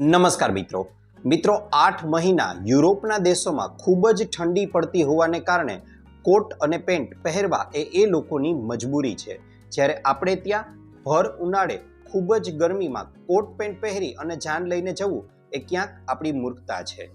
નમસ્કાર મિત્રો. મિત્રો, આઠ મહિના યુરોપના દેશોમાં ખૂબ જ ઠંડી પડતી હોવાને કારણે કોટ અને પેન્ટ પહેરવા એ એ લોકોની મજબૂરી છે. જ્યારે આપણે ત્યાં ભર ઉનાળે ખૂબ જ ગરમીમાં કોટ પેન્ટ પહેરી અને જાન લઈને જવું એ ક્યાંક આપણી મૂર્ખતા છે.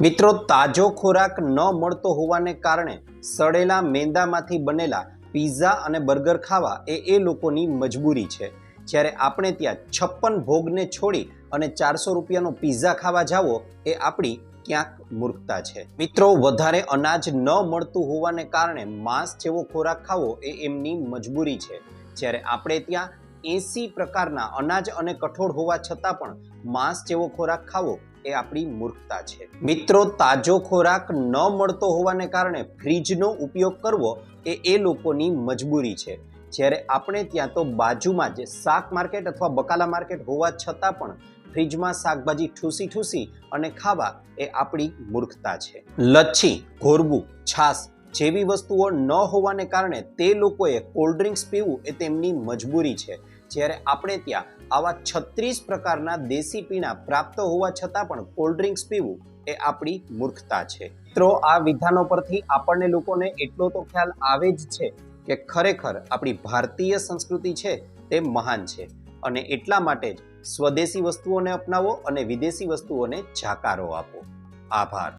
મિત્રો, તાજો ખોરાક ન મળતો હોવાને કારણે સડેલા મેંદામાંથી બનેલા પીઝા અને બર્ગર ખાવા એ એ લોકોની મજબૂરી છે. જ્યારે આપણે ત્યાં છપ્પન ભોગને છોડી અને ચારસો રૂપિયાનો પિઝા ખાવા જાવો એ આપણી ક્યાંક મૂર્ખતા છે. મિત્રો, વધારે અનાજ ન મળતું હોવાને કારણે માંસ જેવો ખોરાક ખાવો એ એમની મજબૂરી છે. જ્યારે આપણે ત્યાં એસી પ્રકારના અનાજ અને કઠોળ હોવા છતાં પણ માંસ જેવો ખોરાક ખાવો, એ આપણી મૂર્ખતા છે. મિત્રો, તાજો ખોરાક ન મળતો હોવાને કારણે ફ્રીજનો ઉપયોગ કરવો, એ એ લોકોની મજબૂરી છે. જ્યારે આપણે ત્યાં તો બાજુમાં જ શાક માર્કેટ અથવા બકાલા માર્કેટ હોવા છતાં પણ ફ્રીજમાં શાકભાજી ઠૂસી ઠૂસી અને ખાવા એ આપણી મૂર્ખતા છે. લચ્છી ઘોરબું છાસ જેવી વસ્તુઓ ન હોવાને કારણે તે લોકોએ કોલ્ડ ડ્રિંક્સ પીવું એ તેમની મજબૂરી છે. જ્યારે આપણે ત્યાં આવા છત્રીસ પ્રકારના દેશી પીણા પ્રાપ્ત હોવા છતાં પણ કોલ્ડ ડ્રિંક્સ પીવું એ આપણી મૂર્ખતા છે. મિત્રો, આ વિધાનો પરથી આપણને લોકોને એટલો તો ખ્યાલ આવે જ છે કે ખરેખર આપણી ભારતીય સંસ્કૃતિ છે તે મહાન છે અને એટલા માટે જ સ્વદેશી વસ્તુઓને અપનાવો અને વિદેશી વસ્તુઓને જાકારો આપો. આભાર.